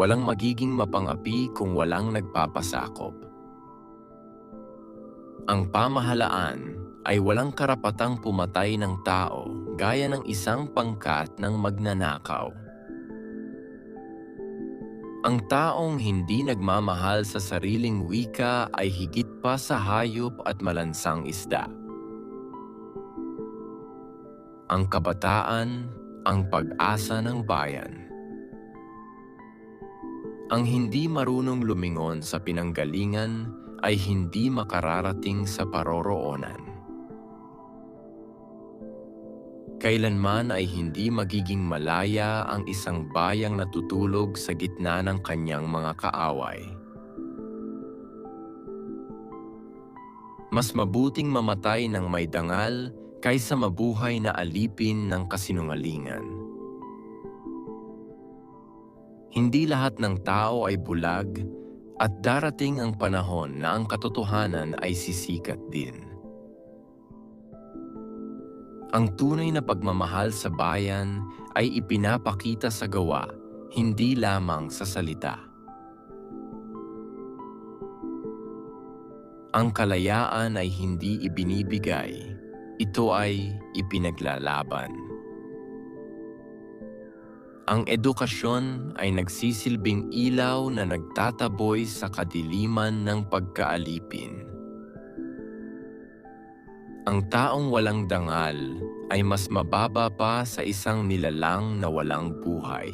Walang magiging mapangapi kung walang nagpapasakop. Ang pamahalaan ay walang karapatang pumatay ng tao gaya ng isang pangkat ng magnanakaw. Ang taong hindi nagmamahal sa sariling wika ay higit pa sa hayop at malansang isda. Ang kabataan, ang pag-asa ng bayan. Ang hindi marunong lumingon sa pinanggalingan ay hindi makararating sa paroroonan. Kailanman ay hindi magiging malaya ang isang bayang natutulog sa gitna ng kanyang mga kaaway. Mas mabuting mamatay ng may dangal kaysa mabuhay na alipin ng kasinungalingan. Hindi lahat ng tao ay bulag at darating ang panahon na ang katotohanan ay sisikat din. Ang tunay na pagmamahal sa bayan ay ipinapakita sa gawa, hindi lamang sa salita. Ang kalayaan ay hindi ibinibigay, ito ay ipinaglalaban. Ang edukasyon ay nagsisilbing ilaw na nagtataboy sa kadiliman ng pagkaalipin. Ang taong walang dangal ay mas mababa pa sa isang nilalang na walang buhay.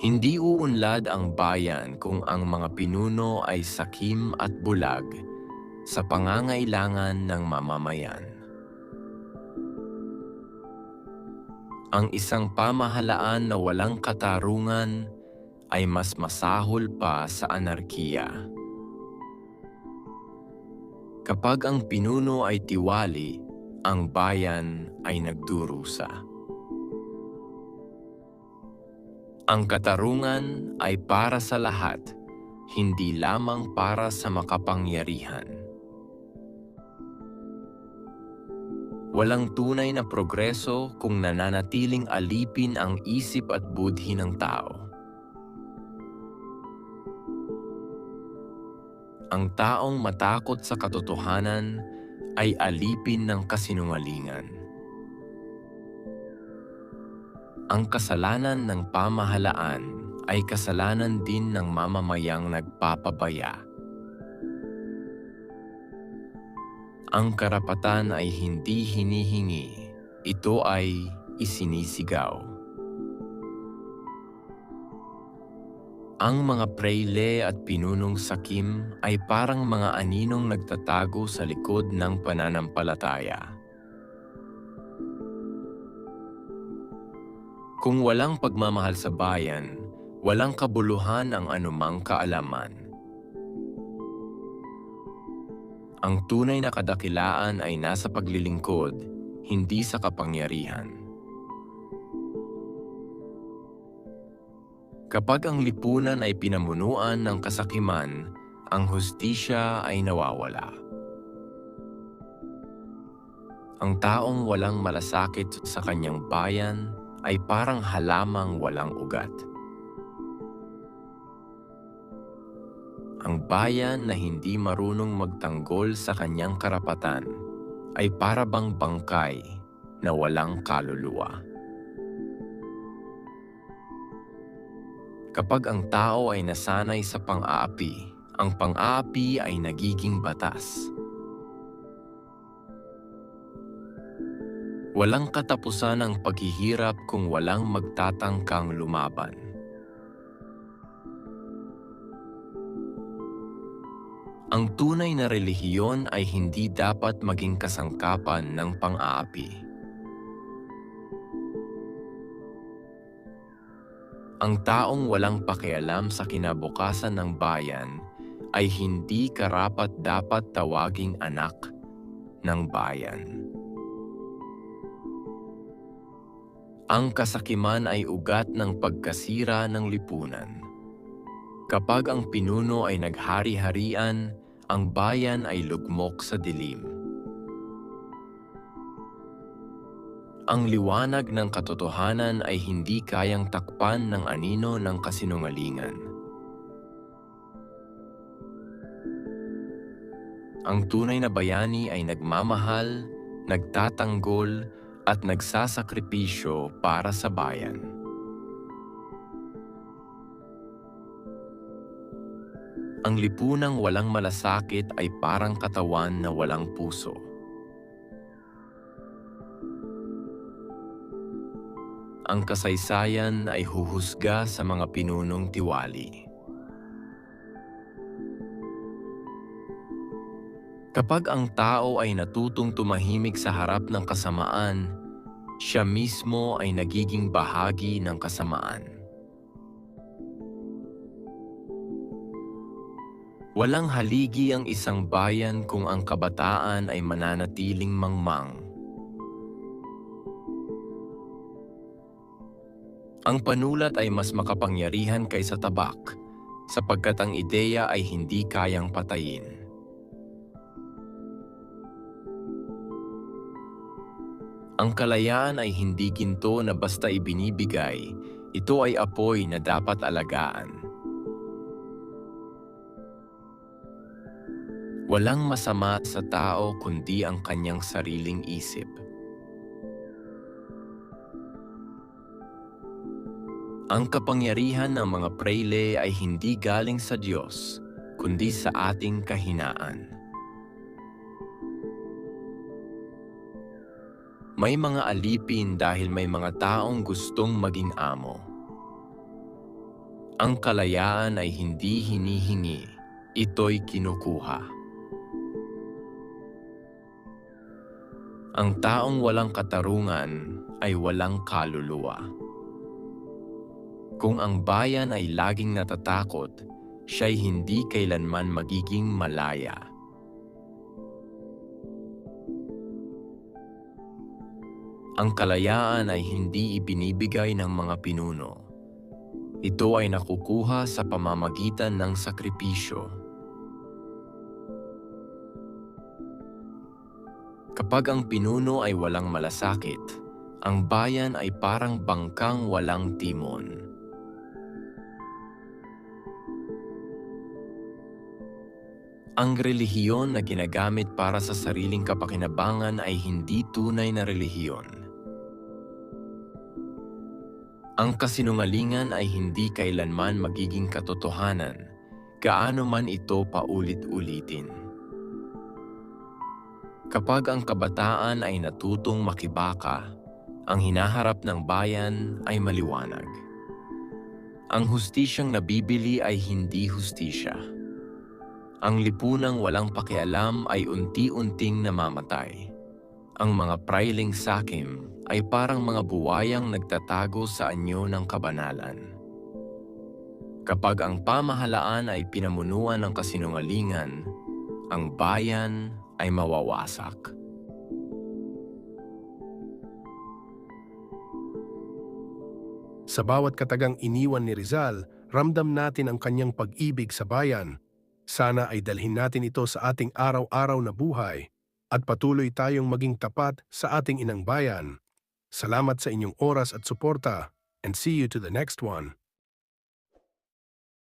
Hindi uunlad ang bayan kung ang mga pinuno ay sakim at bulag sa pangangailangan ng mamamayan. Ang isang pamahalaan na walang katarungan ay mas masahol pa sa anarkiya. Kapag ang pinuno ay tiwali, ang bayan ay nagdurusa. Ang katarungan ay para sa lahat, hindi lamang para sa makapangyarihan. Walang tunay na progreso kung nananatiling alipin ang isip at budhi ng tao. Ang taong matakot sa katotohanan ay alipin ng kasinungalingan. Ang kasalanan ng pamahalaan ay kasalanan din ng mamamayang nagpapabaya. Ang karapatan ay hindi hinihingi, ito ay isinisigaw. Ang mga preyle at pinunong sakim ay parang mga aninong nagtatago sa likod ng pananampalataya. Kung walang pagmamahal sa bayan, walang kabuluhan ang anumang kaalaman. Ang tunay na kadakilaan ay nasa paglilingkod, hindi sa kapangyarihan. Kapag ang lipunan ay pinamunuan ng kasakiman, ang hustisya ay nawawala. Ang taong walang malasakit sa kanyang bayan ay parang halamang walang ugat. Ang bayan na hindi marunong magtanggol sa kanyang karapatan ay para bang bangkay na walang kaluluwa. Kapag ang tao ay nasanay sa pang-aapi, ang pang-aapi ay nagiging batas. Walang katapusan ang paghihirap kung walang magtatangkang lumaban. Ang tunay na relihiyon ay hindi dapat maging kasangkapan ng pang-aapi. Ang taong walang pakialam sa kinabukasan ng bayan ay hindi karapat dapat tawaging anak ng bayan. Ang kasakiman ay ugat ng pagkasira ng lipunan. Kapag ang pinuno ay naghari-harian, ang bayan ay lugmok sa dilim. Ang liwanag ng katotohanan ay hindi kayang takpan ng anino ng kasinungalingan. Ang tunay na bayani ay nagmamahal, nagtatanggol, at nagsasakripisyo para sa bayan. Ang lipunang walang malasakit ay parang katawan na walang puso. Ang kasaysayan ay huhusga sa mga pinunong tiwali. Kapag ang tao ay natutong tumahimik sa harap ng kasamaan, siya mismo ay nagiging bahagi ng kasamaan. Walang haligi ang isang bayan kung ang kabataan ay mananatiling mangmang. Ang panulat ay mas makapangyarihan kaysa tabak, sapagkat ang ideya ay hindi kayang patayin. Ang kalayaan ay hindi ginto na basta ibinibigay, ito ay apoy na dapat alagaan. Walang masama sa tao kundi ang kanyang sariling isip. Ang kapangyarihan ng mga preyle ay hindi galing sa Diyos, kundi sa ating kahinaan. May mga alipin dahil may mga taong gustong maging amo. Ang kalayaan ay hindi hinihingi, ito'y kinukuha. Ang taong walang katarungan ay walang kaluluwa. Kung ang bayan ay laging natatakot, siya'y hindi kailanman magiging malaya. Ang kalayaan ay hindi ibinibigay ng mga pinuno. Ito ay nakukuha sa pamamagitan ng sakripisyo. Kapag ang pinuno ay walang malasakit, ang bayan ay parang bangkang walang timon. Ang relihiyon na ginagamit para sa sariling kapakinabangan ay hindi tunay na relihiyon. Ang kasinungalingan ay hindi kailanman magiging katotohanan, gaano man ito paulit-ulitin. Kapag ang kabataan ay natutong makibaka, ang hinaharap ng bayan ay maliwanag. Ang hustisyang nabibili ay hindi hustisya. Ang lipunang walang pakialam ay unti-unting namamatay. Ang mga prailing sakim ay parang mga buwayang nagtatago sa anyo ng kabanalan. Kapag ang pamahalaan ay pinamunuan ng kasinungalingan, ang bayan ay mawawasak. Sa bawat katagang iniwan ni Rizal, ramdam natin ang kanyang pag-ibig sa bayan. Sana ay dalhin natin ito sa ating araw-araw na buhay at patuloy tayong maging tapat sa ating inang bayan. Salamat sa inyong oras at suporta and see you to the next one.